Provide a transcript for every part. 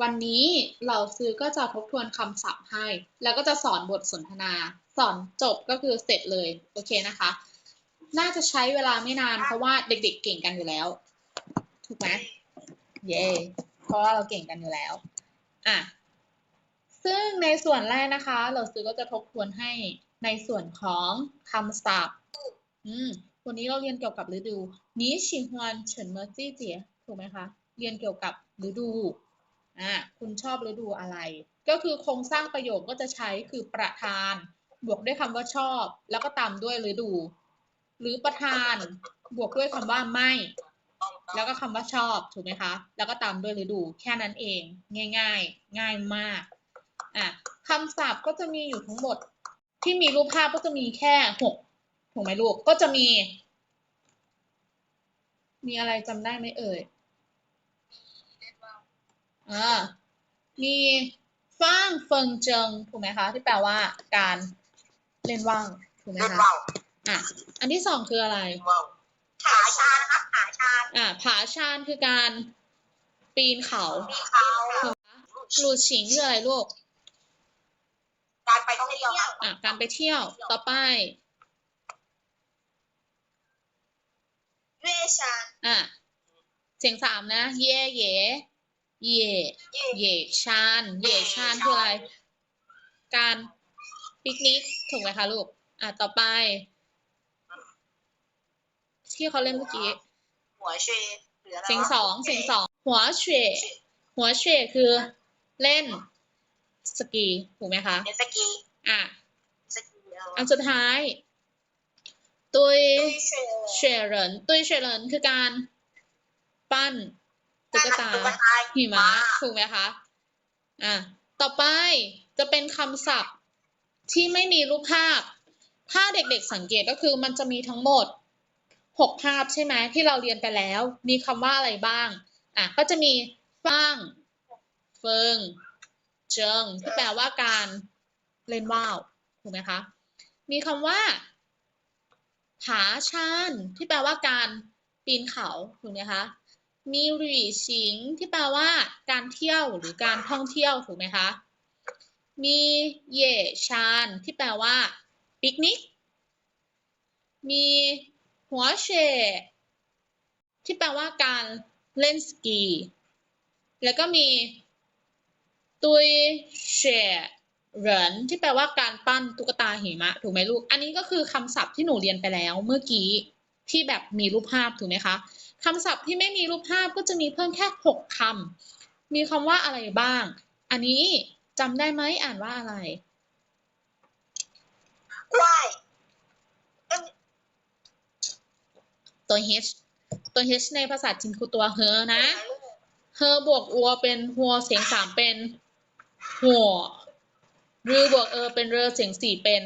วันนี้เราซื้อก็จะทบทวนคำศัพท์ให้ แล้วก็จะสอนบทสนทนา สอนจบก็คือเสร็จเลย โอเคนะคะ น่าจะใช้เวลาไม่นานเพราะว่าเด็กๆเก่งกันอยู่แล้ว ถูกไหมเย้เพราะว่าเราเก่งกันอยู่แล้ว อะ ซึ่งในส่วนแรกนะคะ เราซื้อก็จะทบทวนให้ในส่วนของคำศัพท์ อืม วันนี้เราเรียนเกี่ยวกับฤดู นี้ชิงฮวนเฉินเมอร์จี้เจีย ถูกไหมคะ เรียนเกี่ยวกับฤดู อ่าคุณชอบฤดูอะไร ก็คือโครงสร้างประโยคก็จะใช้คือประธาน บวกด้วยคำว่าชอบ แล้วก็ตามด้วยฤดู หรือประธานบวกด้วยคำว่าไม่ แล้วก็คำว่าชอบถูกไหมคะ แล้วก็ตามด้วยฤดู แค่นั้นเอง ง่ายๆง่ายมากอะคำศัพท์ก็จะมีอยู่ทั้งหมด ที่มีรูปภาพก็จะมีแค่หกถูกไหมลูกก็จะมี มีอะไรจำได้ไหมเอ่ย อ่ามีฟ้างเฟิงเจิงถูกไหมคะ ที่แปลว่าการเล่นว่าวถูกไหมเล่นคะว่าวอะอันที่สองคืออะไร เล่นว่าวผาชานะครับผาชาอะผาชานคือการปีนเขามีเขาถูกไหมหลูชิงคืออะไรลูกการไปท่องเที่ยวอะการไปเที่ยวต่อไปเวชานอะเสียงสามนะ เย่เย่ เย่เย่เย่ชานเย่ชานคืออะไร การปิกนิกถูกไหมคะลูก อะต่อไป ที่เขาเล่นเมื่อกี้ หัวเชหรืออะไรเสียงสองเสียงสองหัวเฉวยหัวเฉวยคือเล่นสกีถูกไหมคะเล่นสกีอะ สกีเอออันสุดท้ายตุย ตุ้ยเชเฉวยเหรินตุยเฉวยเหรินคือการปั้น ตุ๊กตาหิมะถูกไหมคะอะต่อไปจะเป็นคำศัพท์ที่ไม่มีรูปภาพ ถ้าเด็กๆสังเกตก็คือมันจะมีทั้งหมดหกภาพใช่ไหมที่เราเรียนไปแล้ว มีคำว่าอะไรบ้างอะก็จะมีฟ้างเฟิง เจิง ที่แปลว่าการเล่นว่าวถูกไหมคะ มีคำว่าผาชานที่แปลว่าการปีนเขาถูกไหมคะ มีหรี่ชิงที่แปลว่า การเที่ยวหรือการท่องเที่ยวถูกไหมคะ มีเย่ชานที่แปลว่าปิกนิก มีหัวเฉที่แปลว่าการเล่นสกี แล้วก็มีตุยเฉเหรินที่แปลว่าการปั้นตุ๊กตาหิมะ ถูกไหมลูก อันนี้ก็คือคำศัพท์ที่หนูเรียนไปแล้วเมื่อกี้ที่แบบมีรูปภาพถูกไหมคะ คำศัพท์ที่ไม่มีรูปภาพก็จะมีเพิ่มแค่หกคำมีคำว่าอะไรบ้าง อันนี้จำได้ไหมอ่านว่าอะไรกล้วยตัว h ตัว h ในภาษาจีนคือตัวเฮอนะเฮอบวกอัวเป็นหัวเสียงสามเป็นหัวรือบวกเออเป็นเรอเสียงสี่เป็น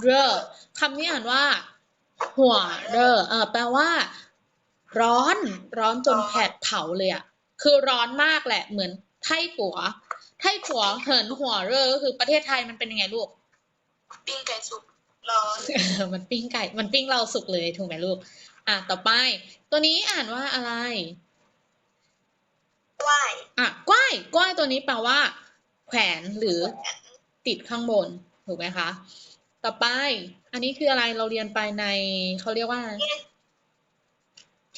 เรอคำนี้อ่านว่า หัวเรอเออแปลว่า ร้อนร้อนจนแผดเผาเลยอะคือร้อนมากแหละเหมือนไท่กัว ไท่กัวเหินหัวเรอก็คือประเทศไทยมันเป็นยังไงลูก ปิ้งไก่สุกร้อนเออมันปิ้งไก่ มันปิ้งเราสุกเลยถูกไหมลูก อะต่อไป ตัวนี้อ่านว่าอะไรกล้วยอะกว้ายกว้ายตัวนี้แปลว่า แขวนหรือติดข้างบนถูกไหมคะ ต่อไป อันนี้คืออะไรเราเรียนไปในเขาเรียกว่า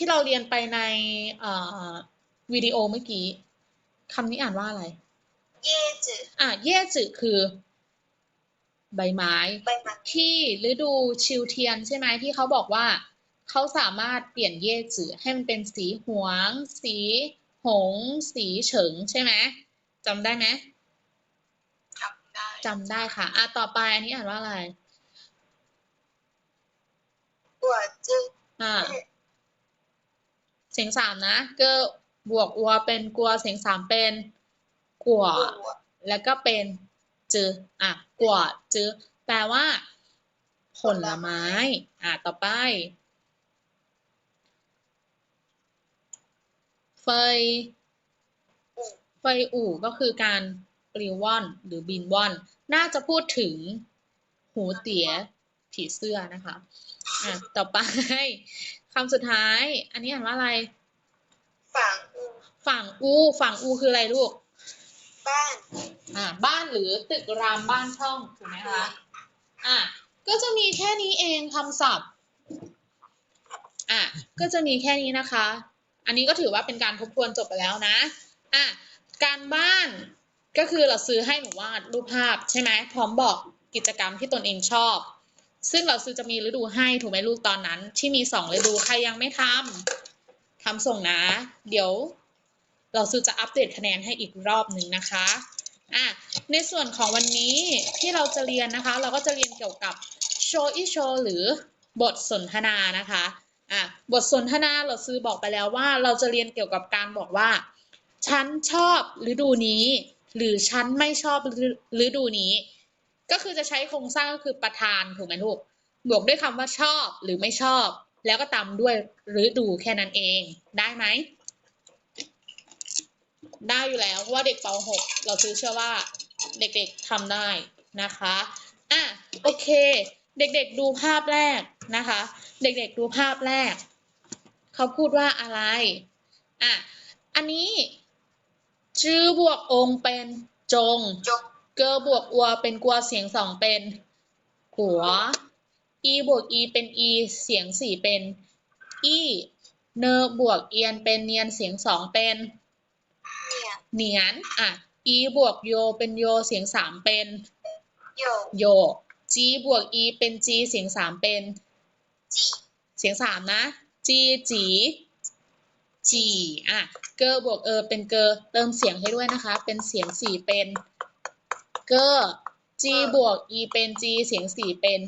ที่เราเรียนไปในเอ่อวิดีโอเมื่อกี้คำนี้อ่านว่าอะไร เย่จืดอะเย่จืคือ ใบไม้ใบมันที่ฤดูชิวเทียนใช่ไหมที่เขาบอกว่า เขาสามารถเปลี่ยนเย่จือให้มันเป็นสีหวง สีหงส์สีเฉิงใช่ไหมจำได้ไหมจำได้จำได้ค่ะ อะต่อไปอันนี้อ่านว่าอะไรกัวจืดอ่า เสียงสามนะก็บวกอัวเป็นกัวเสียงสามเป็นกวกัวแล้วก็เป็นจืออะกัวจือแปลว่า ผลไม้ อะต่อไปเฟยเฟยอู่ก็คือการปลิวว่อนหรือบินว่อน น่าจะพูดถึงหูเตี๋ยผีเสื้อนะคะ อะ ต่อไป คำสุดท้าย อันนี้อ่านว่าอะไร ฝั่งอูฝั่งอู ฝั่งอูคืออะไรลูก บ้าน อ่า บ้านหรือตึกรามบ้านช่องถูกไหมคะ อะ ก็จะมีแค่นี้เองคำศัพท์ อะ ก็จะมีแค่นี้นะคะ อันนี้ก็ถือว่าเป็นการทบทวนจบไปแล้วนะ อะ การบ้านก็คือเราซื้อให้หนูวาดรูปภาพใช่ไหม พร้อมบอกกิจกรรมที่ตนเองชอบ ซึ่งเราซื้อจะมีฤดูให้ถูกไหมลูกตอนนั้น ที่มีสองฤดูใครยังไม่ทำทำส่งนะ เดี๋ยว เราซื้อจะอัปเดตคะแนนให้อีกรอบหนึ่งนะคะอะในส่วนของวันนี้ที่เราจะเรียนนะคะ เราก็จะเรียนเกี่ยวกับโชอิโชหรือบทสนทนานะคะอะบทสนทนาเราซื้อบอกไปแล้วว่า เราจะเรียนเกี่ยวกับการบอกว่า ฉันชอบฤดูนี้ หรือฉันไม่ชอบฤดูนี้ ก็คือจะใช้โครงสร้างก็คือประธานถูกไหมลูกบวกด้วยคำว่าชอบหรือไม่ชอบ แล้วก็ตามด้วยฤดูแค่นั้นเองได้ไหมได้อยู่แล้วเพราะว่าเด็กป .6 เราซื้อเชื่อว่าเด็กๆทำได้นะคะอะโอเค เด็กๆดูภาพแรกนะคะ เด็กๆดูภาพแรก เขาพูดว่าอะไรอะอันนี้จื้อบวกองค์เป็นจงจง เกอบวกอัวเป็นกัวเสียงสองเป็นกัว อีบวกอีเป็นอีเสียงสี่เป็นอีเนอบวกเอียนเป็นเนียนเสียงสองเป็นเนียนอะอีบวกโยเป็นโยเสียงสามเป็นโยโยจีบวกอีเป็นจีเสียงสามเป็นจีเสียงสามนะจีจีจีอะเกอบวกเอเป็นเกอเติมเสียงให้ด้วยนะคะ เป็นเสียงสี่เป็น เกอจีบวกอีเป็นจีเสียงสี่เป็น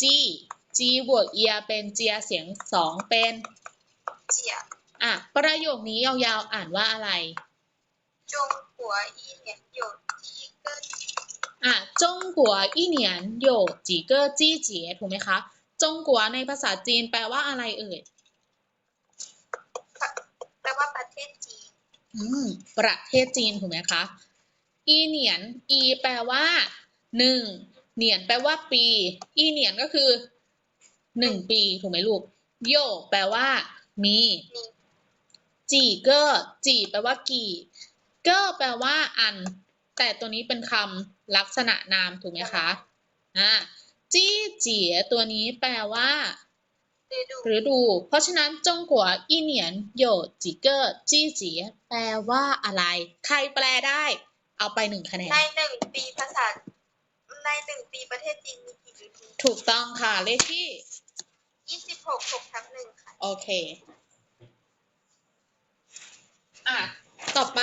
จีจีบวกเอียเป็นเจียเสียงสองเป็นเจียอะประโยคนี้ยาวๆอ่านว่าอะไร จงหัวอีเหนียนโยจีเกินอะจงกัวอีเหนียนโยจีเกอร์จี้เจียถูกไหมคะ จงกัวในภาษาจีนแปลว่าอะไรเอ่ย แปลว่าประเทศจีน อืม ประเทศจีนถูกไหมคะ อีเหนียน อีแปลว่าหนึ่งเหนียนแปลว่าปี อีเหนียนก็คือหนึ่งปีถูกไหมลูก โยแปลว่า มี จีเกอร์จีแปลว่ากี่เกอร์แปลว่าอัน แต่ตัวนี้เป็นคำลักษณะนามถูกไหมคะอ่าจี้เจียตัวนี้แปลว่าฤดูฤดู เพราะฉะนั้นจงกัวอีเหนียนโยจีเกอร์จี้เจียแปลว่าอะไร ใครแปลได้ เอาไปหนึ่งคะแนน ในหนึ่งปีภาษา ในหนึ่งปีประเทศจีนมีกี่ฤดูถูกต้องค่ะ เลขที่ ยี่สิบหกหกทับหนึ่งค่ะ โอเค อะ ต่อไป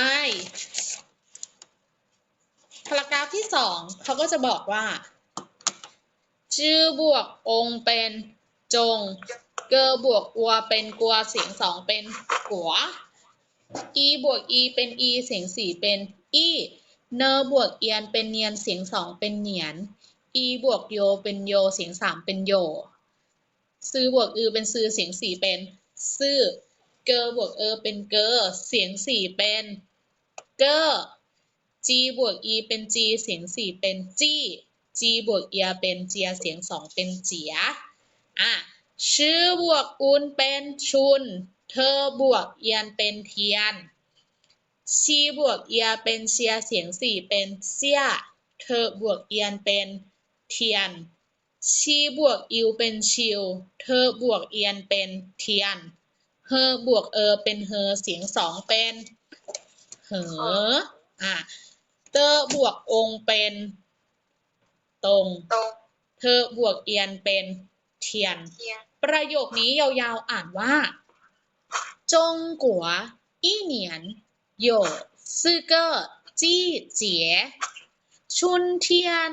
พารากราฟที่สองเขาก็จะบอกว่า ชื่อบวกองค์เป็นจง เกอบวกอัวเป็นกัวเสียงสองเป็นกัวอีบวกอีเป็นอีเสียงสี่เป็นอี เนอบวกเอียนเป็นเนียนเสียงสองเป็นเหนียน อีบวกโยเป็นโยเสียงสามเป็นโย ซื้อบวกอือเป็นซื้อเสียงสี่เป็นซื่อ เกอบวกเออเป็นเกอเสียงสี่เป็นเกอจีบวกอีเป็นจีเสียงสี่เป็นจี้จีบวกเอียเป็นเจียเสียงสองเป็นเจียอะชื่อบวกอุนเป็นชุน เธอบวกเอียนเป็นเทียน ชีบวกเอียเป็นเชียเสียงสี่เป็นเสียเธอบวกเอียนเป็นเทียน ชีบวกอิวเป็นชิว เธอบวกเอียนเป็นเทียน เฮอบวกเออเป็นเฮอเสียงสองเป็นเหออะเตอบวกองเป็นตรงตรงเธอบวกเอียนเป็นเทียนเทียน ประโยคนี้ยาวๆอ่านว่า จงกัวอีเหนียน โยซื่อเกอร์จี้เจี๋ยชุนเทียน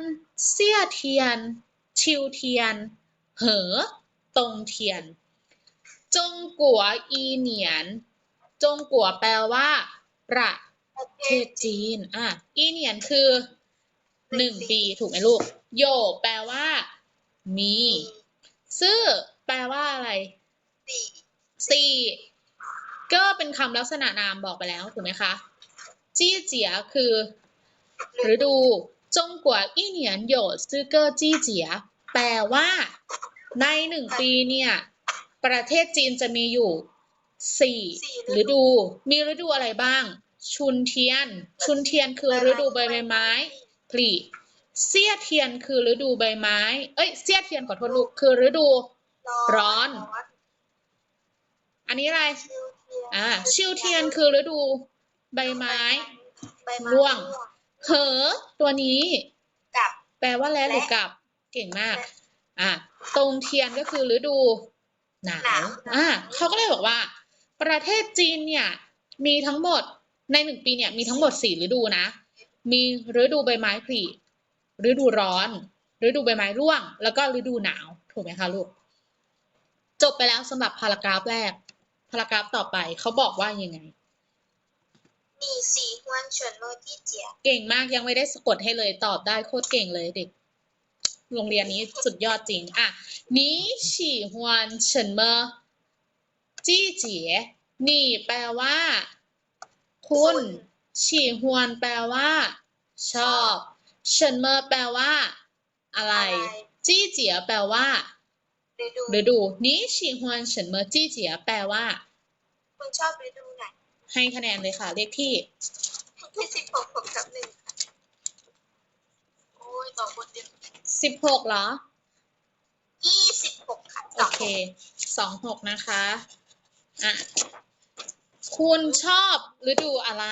เสี่ยเทียน ชิวเทียน เหอ ตงเทียน จงกัวอีเหนียน จงกัวแปลว่า ประเทศจีน อะ อีเหนียนคือหนึ่งปีถูกไหมลูก โยแปลว่า มี ซื่อ แปลว่าอะไรสี่ สี่ก็เป็นคำลักษณะนามบอกไปแล้วถูกไหมคะจี้เจียคือฤดูจงกัวอีเหนียนโยซื่อเกอจี้เจียแปลว่า ในหนึ่งปีเนี่ย ประเทศจีนจะมีอยู่สี่ฤดู มีฤดูอะไรบ้าง ชุนเทียน ชุนเทียนคือฤดูใบไม้ผลิเสี้ยเทียนคือฤดูใบไม้ เอ้ย เสี้ยเทียนขอโทษลูกคือฤดูร้อน อันนี้อะไรชิวเทียน อ่าชิวเทียนคือฤดูใบไม้ใบไม้ร่วง เหอ ตัวนี้กับแปลว่าและหรือกับ เก่งมาก อะตรงเทียนก็คือฤดูหนาวอะเขาก็เลยบอกว่า ประเทศจีนเนี่ย มีทั้งหมดในหนึ่งปีเนี่ยมีทั้งหมดสี่ฤดูนะ มีฤดูใบไม้ผลิฤดูร้อน ฤดูใบไม้ร่วง แล้วก็ฤดูหนาว ถูกไหมคะลูก จบไปแล้วสำหรับพารากราฟแรก พารากราฟต่อไปเขาบอกว่ายังไงมีสีหวนชวนโลที่เจียเก่งมากยังไม่ได้สะกดให้เลยตอบได้โคตรเก่งเลยเด็ก โรงเรียนนี้สุดยอดจริงอะนี่ฉี่ฮวนเฉินเมอจี้เจี๋ยนี่แปลว่า คุณ ฉี่ฮวนแปลว่า ชอบเฉินเมอแปลว่า อะไร จี้เจี๋ยแปลว่า ฤดูฤดูนี้ฉีฮวนเฉินเมอจี้เจียแปลว่า คุณชอบฤดูไหน ให้คะแนนเลยค่ะ เลขที่ที่สิบหกผมกับหนึ่งค่ะโอ้ยต่อคนเดียวสิบหกเหรอยี่สิบหกค่ะโอเคสองหกนะคะอะคุณชอบฤดูอะไร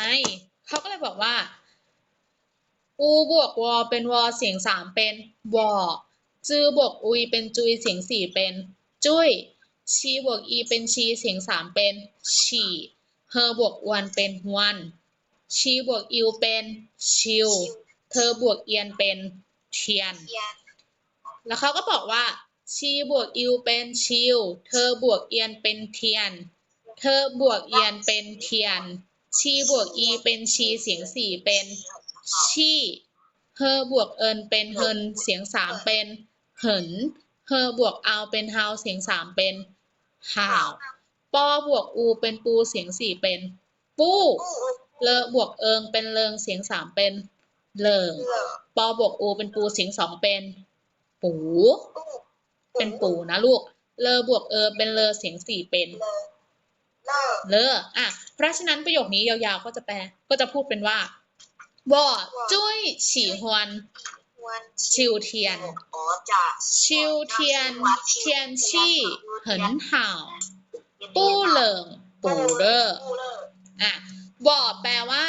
เขาก็เลยบอกว่า อูบวกวอเป็นวอเสียงสามเป็นวอ จือบวกอุยเป็นจุยเสียงสี่เป็น จุ้ย ชีบวกอีเป็นชีเสียงสามเป็น ฉีเฮอบวกอวนเป็นฮวนชีบวกอิวเป็นชิว เธอบวกเอียนเป็นเทียน แล้วเขาก็บอกว่า ชีบวกอิวเป็นชิว เธอบวกเอียนเป็นเทียน เธอบวกเอียนเป็นเทียน ชีบวกอีเป็นชีเสียงสี่เป็น ชีเฮอบวกเอินเป็นเฮินเสียงสามเป็น เหิน เฮอบวกเอาเป็น how เสียงสามเป็นหาวปอบวกอูเป็นปูเสียงสี่เป็น ปู้ เลอบวกเอิงเป็นเลิงเสียงสามเป็น เลิง ปอบวกอูเป็นปูเสียงสองเป็น ปู เป็นปูนะลูก เลอบวกเออเป็นเลอเสียงสี่เป็นเลออะ เพราะฉะนั้นประโยคนี้ยาวๆก็จะแปล ก็จะพูดเป็นว่าบ่าจุ้ยฉี่ฮวน ชิวเทียน ชิวเทียน เทียนชี่เหินห่าปู้เหลิงปูเร่อะบอแปลว่า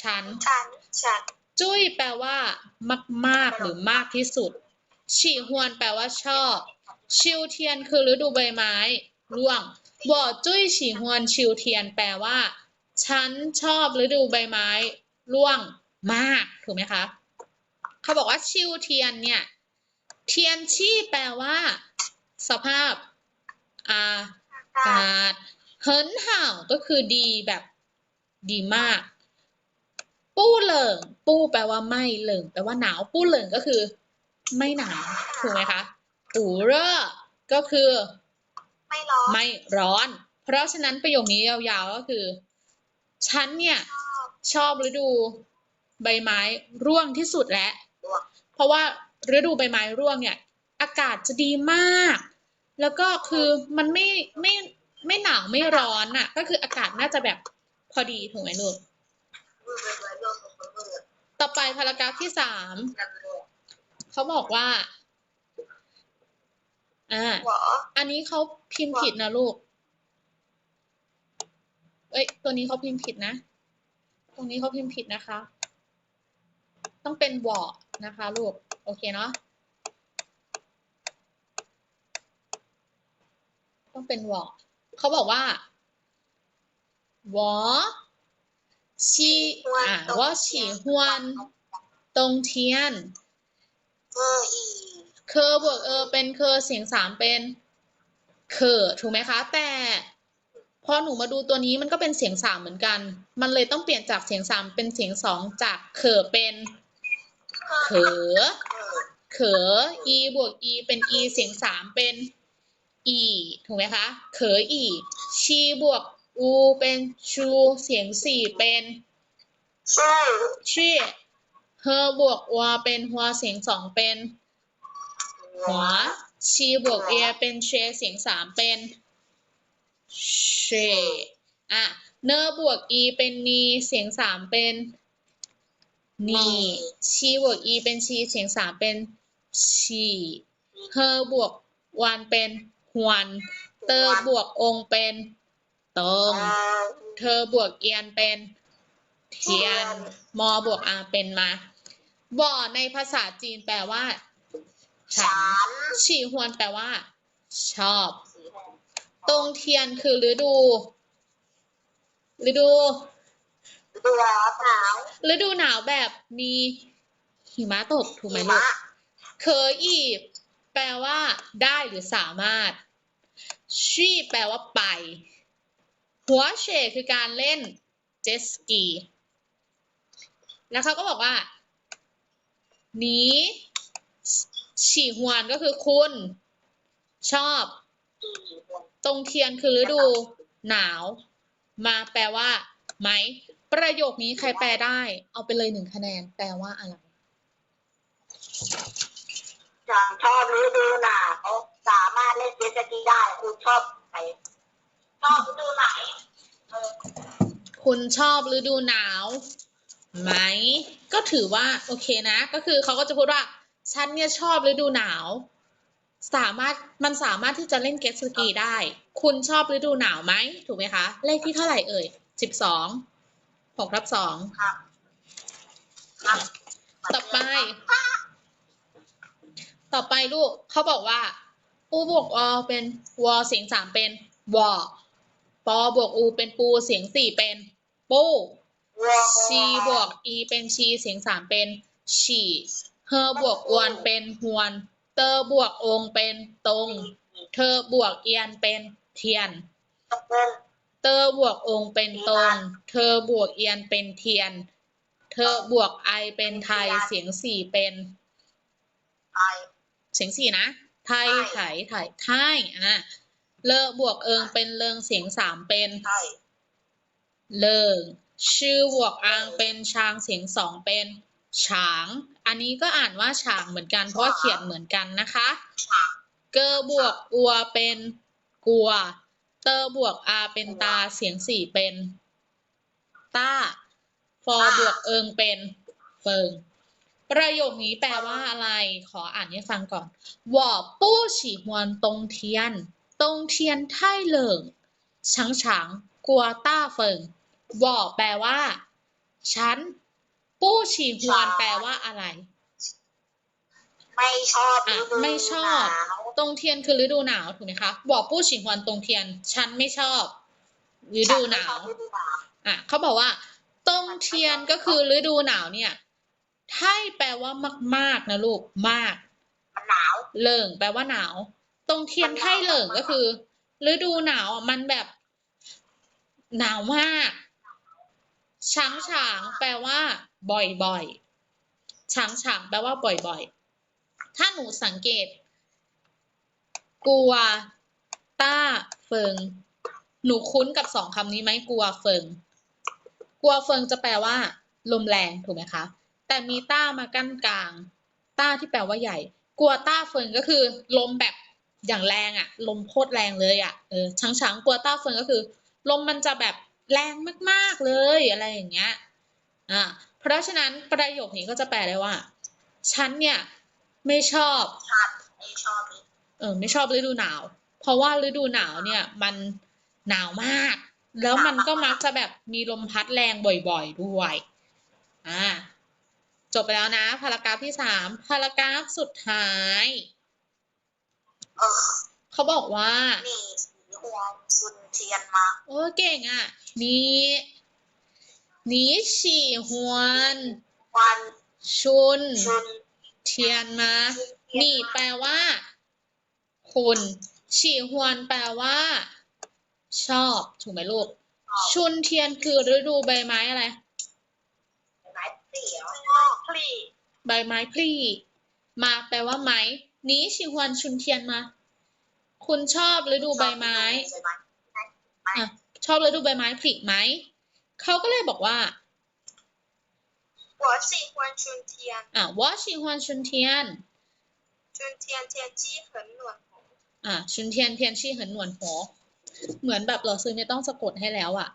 ฉัน จุ้ยแปลว่า มากมากหรือมากที่สุด ฉี่ฮวนแปลว่าชอบ ชิวเทียนคือฤดูใบไม้ร่วงบอจุ้ยฉี่ฮวนชิวเทียนแปลว่า ฉันชอบฤดูใบไม้ร่วงมาก ถูกไหมคะ เขาบอกว่าชิวเทียนเนี่ย เทียนชี่แปลว่า สภาพอากาศเฮินห่าวก็คือดีแบบดีมาก ปู้เหลิง ปู้แปลว่าไม่เหลิงแปลว่าหนาว ปู้เหลิงก็คือ ไม่หนาวถูกไหมคะปูเร่อก็คือ ไม่ร้อนไม่ร้อน เพราะฉะนั้นประโยคนี้ยาวๆก็คือ ฉันเนี่ย ชอบชอบฤดู ใบไม้ร่วงที่สุดแล้ว ร่วงเพราะว่าฤดูใบไม้ร่วงเนี่ยอากาศจะดีมาก แล้วก็คือมันไม่ไม่ไม่หนาวไม่ร้อนอะ ก็คืออากาศน่าจะแบบพอดีถูกไหมลูกต่อไปพารากราฟที่สามเขาบอกว่าอ่าอันนี้เขาพิมพ์ผิดนะลูกเอ้ยตัวนี้เขาพิมพ์ผิดนะ ตรงนี้เขาพิมพ์ผิดนะคะ ต้องเป็นวอ นะคะลูก โอเคเนาะต้องเป็นวอเขาบอกว่าวอชีอ่าวอฉีฮวนตรงเทียนเอออีเคอบวกเออเป็นเคอเสียงสามเป็นเคอถูกไหมคะ แต่พอหนูมาดูตัวนี้มันก็เป็นเสียงสามเหมือนกัน มันเลยต้องเปลี่ยนจากเสียงสามเป็นเสียงสองจากเคอเป็น เขอเออเขอ e บวก e เป็น e เสียงสามเป็น e ถูกไหมคะ เขอ e ชีบวก u เป็นชู เสียงสี่เป็นชื่อชี่เฮอบวกวาเป็นหัวเสียงสองเป็นหัวชีบวกเอเป็นเชเสียงสามเป็นเชอะเนอบวก e เป็นนีเสียงสามเป็น นี่ชีบวก e เป็นชีเสียงสามเป็นชีเฮอบวกวันเป็นหวนเตอบวกองเป็นตรงเธอบวกเอียนเป็นเทียน มอบวกอาเป็นมาบ่อในภาษาจีนแปลว่าฉันฉันฉี่ฮวนแปลว่า ชอบ ตรงเทียนคือฤดู ฤดู เดือดหนาวฤดูหนาวแบบมีหิมะตกถูกไหมหิลูมะกเคยอีบแปลว่า ได้หรือสามารถ ชี่แปลว่าไป หัวเฉยคือการเล่นเจ็ตสกี แล้วเขาก็บอกว่าหนีฉี่ฮวนก็คือคุณ ชอบ ตรงเทียนคือฤดูหนาว มาแปลว่า ไหม ประโยคนี้ใครแปลได้ เอาไปเลยหนึ่งคะแนน แปลว่าอะไรฉันชอบฤดูหนาวสามารถเล่นเจ็ตสกีได้คุณชอบไหนชอบฤดูไหนเออคุณชอบฤดูหนาวไหม ก็ถือว่าโอเคนะ ก็คือเขาก็จะพูดว่าฉันเนี่ยชอบฤดูหนาว สามารถมันสามารถที่จะเล่นเก็ตสกีได้ คุณชอบฤดูหนาวไหม ถูกไหมคะ เลขที่เท่าไหร่เอ่ยสิบสอง หกทับสองครับครับต่อไป ต่อไปลูกเขาบอกว่า อูบวกอเป็นวอเสียงสามเป็นวอปอบวกอูเป็นปูเสียงสี่เป็นปูชีบวกอีเป็นชีเสียงสามเป็นฉี่เฮอบวกอวนเป็นฮวน เตอบวกองเป็นตรง เธอบวกเอียนเป็นเทียนตะ เกินเตอบวกองเป็นตรง เธอบวกเอียนเป็นเทียน เธอบวกไอเป็นไทย เสียงสี่เป็น ไอ เสียงสี่นะ ไทยไทไทยยไทยไทยอะเลอบวกเอิงเป็นเลิง เสียงสามเป็นใช่เลิง ชื่อบวกอางเป็นช้าง เสียงสองเป็นฉาง อันนี้ก็อ่านว่าฉางเหมือนกัน เพราะว่าเขียนเหมือนกันนะคะฉากเกอบวกอัวเป็นกลัว เตอบวก r เป็นตาเสียงสี่เป็นต้าฟอบวกเอิงเป็นเฟิง ประโยคนี้แปลว่าอะไร ขออ่านให้ฟังก่อนวอปู้ฉีฮวนตรงเทียนตรงเทียนไทเหลิงชังฉางกัวต้าเฟิงวอแปลว่า ฉัน ปู้ฉีฮวนแปลว่าอะไร ไม่ชอบอะฤดูไม่ชอบ หนาว ตรงเทียนคือฤดูหนาวถูกไหมคะ บอกปู้ฉิงฮวนตรงเทียน ฉันไม่ชอบฤดูหนาวฉัไม่ชอบฤดูหนาวอะเขาบอกว่าตรงเทียนก็คือฤดูหนาวเนี่ยไทยแปลว่ามากๆนะลูกมาก มันหนาว เหลิงแปลว่าหนาว ตรงเทียนไทยเหลิงก็คือฤดูหนาวอะมันแบบหนาวมากช้างฉางแปลว่า บ่อยๆช้างฉางแปลว่าบ่อยๆ ถ้าหนูสังเกต กัว ต้า เฟิง หนูคุ้นกับสองคำนี้ไหมกัวเฟิง กัวเฟิงจะแปลว่า ลมแรงถูกไหมคะ แต่มีต้ามากั้นกลาง ต้าที่แปลว่าใหญ่ กัวต้าเฟิงก็คือ ลมแบบอย่างแรงอะลมโคตรแรงเลยอะเออช้างช้างกัวต้าเฟิงก็คือ ลมมันจะแบบแรงมากๆเลยอะไรอย่างเงี้ยอ่าเพราะฉะนั้นประโยคนี้ก็จะแปลได้ว่า ฉันเนี่ย ไม่ชอบฉันไม่ชอบฤดูเออไม่ชอบฤดูหนาว เพราะว่าฤดูหนาวเนี่ยมันหนาวมาก แล้วมันก็มักจะแบบมีลมพัดแรงบ่อยๆด้วยอ่าจบไปแล้วนะพารากราฟที่สามพารากราฟสุดท้ายเออเขาบอกว่านี่สีหวงซุนเทียนมาโอ้เก่งอะนี้นี้ฉี่หวนวันชุนชุน เทียนมาชุนเทียนี่มาแปลว่า คุณฉี่ฮวนแปลว่า ชอบ ถูกไหมลูก ชุนเทียนคือฤดูใบไม้อะไรไม้เสียวพลีใบไม้พลีมาแปลว่าไม้นี้ฉี่ฮวนชุนเทียนมา คุณชอบฤดูใบไม้อะชอบฤดูใบไม้ผลิไหม เขาก็เลยบอกว่า 我喜欢春天 อ่ะว่าฉี่ฮวนชุนเทียน 春天天气很暖和 อ่ะชุนเทียนเทียนชี่เหินหนวนหัวเหมือนแบบเราซื้อไม่ต้องสะกดให้แล้วอ่ะ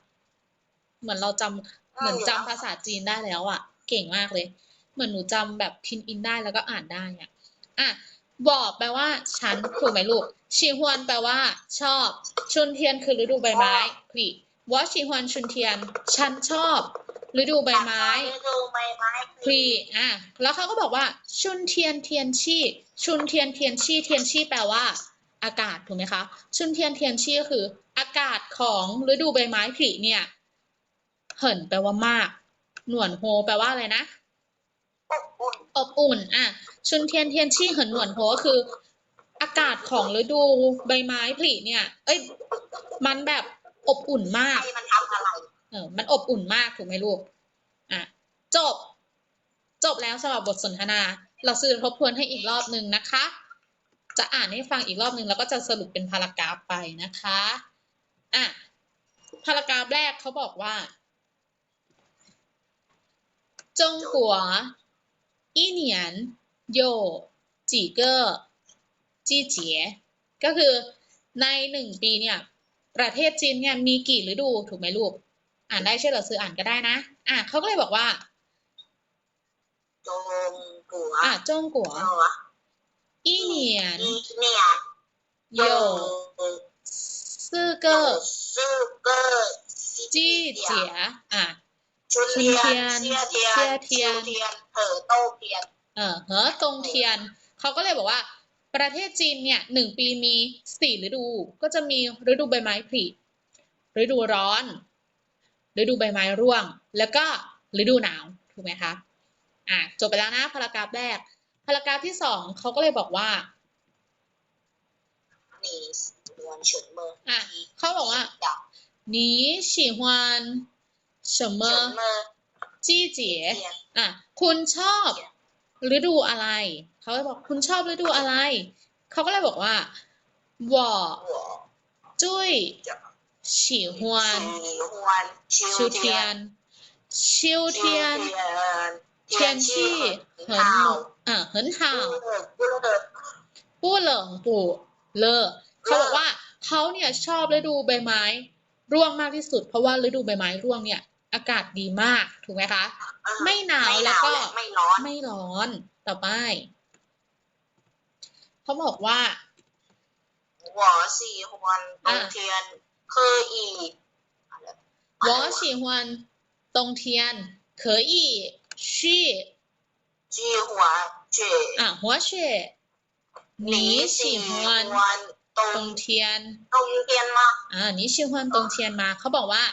เหมือนเราจำเหมือนจำภาษาจีนได้แล้วอ่ะ เก่งมากเลย เหมือนหนูจำแบบพินอินได้แล้วก็อ่านได้อ่ะอ่ะบอกแปลว่า ฉันถูกไหมลูกชีฮวนแปลว่า ชอบ ชุนเทียนคือฤดูใบไม้ผลิว่าชีฮวนชุนเทียน ฉันชอบ ฤดูใบไม้ ฤดูใบไม้พรีอะแล้วเขาก็บอกว่า ชุนเทียนเทียนชี่ ชุนเทียนเทียนชี่เทียนชี่แปลว่า อากาศถูกไหมคะ ชุนเทียนเทียนชี่ก็คือ อากาศของฤดูใบไม้ผลิเนี่ย เหินแปลว่ามาก หนวนโฮแปลว่าอะไรนะอบอุ่นอบอุ่น อะ ชุนเทียนเทียนชี่เหินหนวนโฮก็คือ อากาศของฤดูใบไม้ผลิเนี่ย เอ้ย มันแบบอบอุ่นมากให้มันทำอะไรเออมันอบอุ่นมากถูกไหมลูกอะจบ จบแล้วสำหรับบทสนทนา เราซื้อทบทวนให้อีกรอบหนึ่งนะคะ จะอ่านให้ฟังอีกรอบหนึ่งแล้วก็จะสรุปเป็นพารากราฟไปนะคะอะพารากราฟแรกเขาบอกว่า จงกัวอีเนียนโยจีเกอร์จีเจก็คือในหนึ่งปีเนี่ย ประเทศจีนเนี่ยมีกี่ฤดูถูกไหมลูก อ่านได้ใช่เหรอซื้ออ่านก็ได้นะ อะเขาก็เลยบอกว่าจงกัวอะจงกัวอีเนียนอีเนียนโยซื่อเกอร์ซื่อเกอจีเจียอะชุนเทียนเชียเทียนเทียนเหอโตเทียนเออเหอตงเทียนเขาก็เลยบอกว่า ประเทศจีนเนี่ยหนึ่งปีมีสี่ฤดู ก็จะมีฤดูใบไม้ผลิฤดูร้อน ฤดูใบไม้ร่วง แล้วก็ฤดูหนาว ถูกไหมคะ อ่ะจบไปแล้วนะพารากราฟแรก พารากราฟที่สองเขาก็เลยบอกว่า นี่มวนฉุนเมือ อ่ะเขาบอกว่า ดับ 你喜欢什 ฉุน 么 เมือ 季节 เทียน อ่ะ คุณชอบฤดูอะไร เขาเลยบอกคุณชอบฤดูอะไร เขาก็เลยบอกว่า我 หัว 最喜欢 ฉีฮวนชิ 秋 วเทียน 天秋天เทียน 天气很好嗯很好 พูดเลย 不冷不热เขาบอกว่าเขาเนี่ยชอบฤดูใบไม้ ร่วงมากที่สุด เพราะว่าฤดูใบไม้ร่วงเนี่ย อากาศดีมากถูกไหมคะ ไม่หนาวแล้วก็ ไม่ร้อน ไม่ร้อน ต่อไป เขาบอกว่า 我喜欢冬天 可以我喜欢冬天可以去去滑雪啊滑雪你喜欢冬冬天冬天吗？อ่า你喜欢冬天吗เขาบอกว่า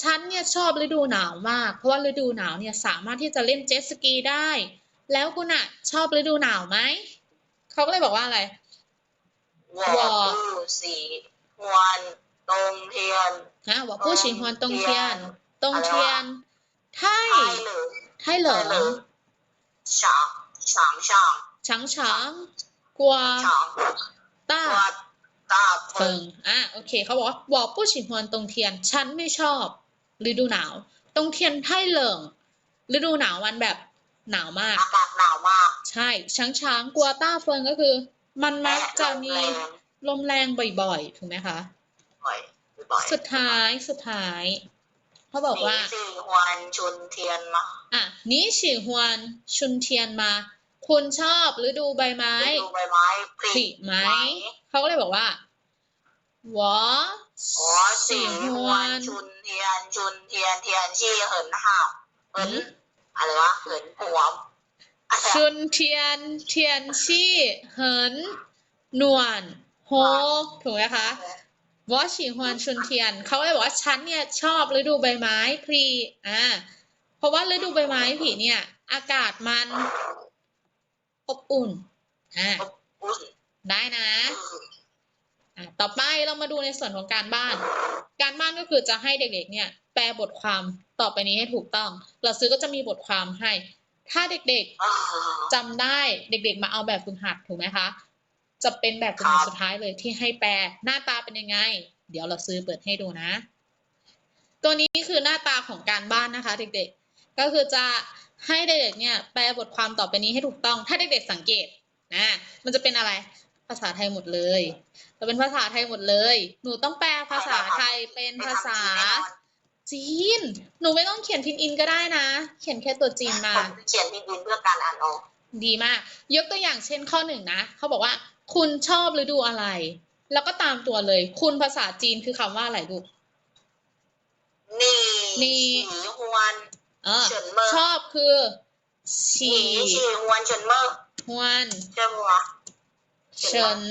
ฉันเนี่ยชอบฤดูหนาวมาก เพราะว่าฤดูหนาวเนี่ยสามารถที่จะเล่นเจ็ตสกีได้ แล้วคุณอ่ะ ชอบฤดูหนาวไหม เขาก็เลยบอกว่าอะไร 我不喜欢冬天， ฮะว่าผู้ชิงฮวนตงเทียนตงเทียนไทยไทยเหลิงฉางฉางฉางฉาางกวาต้าเฟิงอะโอเคเขาบอกว่าบอกผู้ชิงฮวนตงเทียน ฉันไม่ชอบฤดูหนาวตงเทียนไทยเหลิงฤดูหนาวมันแบบหนาวมากอากาศหนาวมากใช่ช้างช้างกัวต้าเฟิงก็คือ มันมักจะมีลมแรงบ่อยๆ ถูกไหมคะบ่อย บ่อยบ่อย สุดท้ายสุดท้าย เขาบอกว่า 你喜欢春天吗？ อ่ะนี้ฉีฮวนชุนเทียนมา คุณชอบฤดูใบไม้ ฤดูใบไม้ผ ผ ลิ ลิไหม เขาก็เลยบอกว่า我我喜喜欢欢春天，春天天气很好，很嗯อะไรวะ很หวมอะไร ชุนเทียนเทียนชี่เหินหนวนโฮถูกไหมคะ วอชิฮวนชุนเทียนเขาเลยบอกว่าฉันเนี่ยชอบฤดูใบไม้ผลิอ่าเพราะว่าฤดูใบไม้ผลิเนี่ย อากาศมันอบอุ่นอ่าได้นะอะต่อไปเรามาดูในส่วนของการบ้าน การบ้านก็คือจะให้เด็กๆ เนี่ย แปลบทความต่อไปนี้ให้ถูกต้อง เราซื้อก็จะมีบทความให้ ถ้าเด็กๆจำได้เด็ก ๆ มาเอาแบบฝึกหัดถูกไหมคะ จะเป็นแบบฝึกหัดครับสุดท้ายเลยที่ให้แปลหน้าตาเป็นยังไง เดี๋ยวเราซื้อเปิดให้ดูนะ ตัวนี้คือหน้าตาของการบ้านนะคะ เด็กๆ ก็คือจะให้เด็กๆเนี่ยแปลบทความต่อไปนี้ให้ถูกต้อง ถ้าเด็กๆสังเกตนะมันจะเป็นอะไรภาษาไทยหมดเลยจะเป็นภาษาไทยหมดเลย หนูต้องแปลภาษาไทยเป็นภาษาจีน หนูไม่ต้องเขียนพินอินก็ได้นะ เขียนแค่ตัวจีนมาผมเขียนพินอินเพื่อการอ่านออก ดีมาก ยกตัวอย่างเช่นข้อหนึ่งนะ เขาบอกว่า คุณชอบฤดูอะไร แล้วก็ตามตัวเลย คุณภาษาจีนคือคำว่าอะไรลูกนี่นี่ฉีฮวนเออเฉินเมอชอบคือหฉีนีฉีฮวนเฉินเมอฮวนใช่ปะวะเฉิน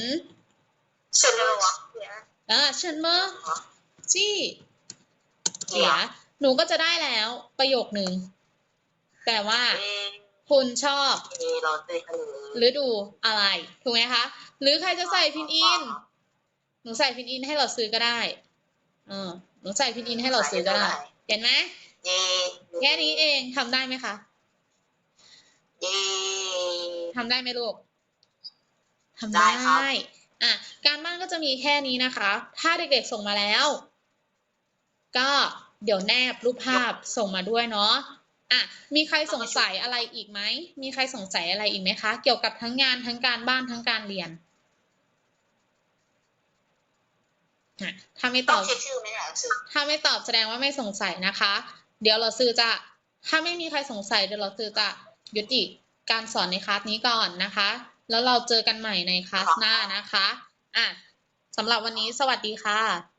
เฉินเมอวะเออเฉินเมอจี้เกีเสียยหนูก็จะได้แล้วประโยคหนึ่งแต่ว่าเอ คุณชอบเอเราเจอกันเลยฤดูอะไร ถูกไหมคะ หรือใครจะใส่พินอิน หนูใส่พินอินให้เราซื้อก็ได้เออหนูใส่พินอินให้เราซื้อก็ได้ เห็นไหมเย่แค่นี้เองทำได้ไหมคะเย่ทำได้ไหมลูกทำได้ได้ครับอะการบ้านก็จะมีแค่นี้นะคะ ถ้าเด็กๆส่งมาแล้ว ก็เดี๋ยวแนบรูปภาพส่งมาด้วยเนาะ อะมีใครสงสัยอะไรอีกไหม มีใครสงสัยอะไรอีกไหมคะ เกี่ยวกับทั้งงานทั้งการบ้านทั้งการเรียนอะถ้าไม่ตต้อองบเช็คชื่อไหมเนี่ยหนังสือถ้าไม่ตอบแสดงว่าไม่สงสัยนะคะ เดี๋ยวเราซื้อจะ ถ้าไม่มีใครสงสัยเดี๋ยวเราซื้อจะยุติการสอนในคลาสนี้ก่อนนะคะ แล้วเราเจอกันใหม่ในคลาสหน้านะคะ อะสำหรับวันนี้สวัสดีค่ะ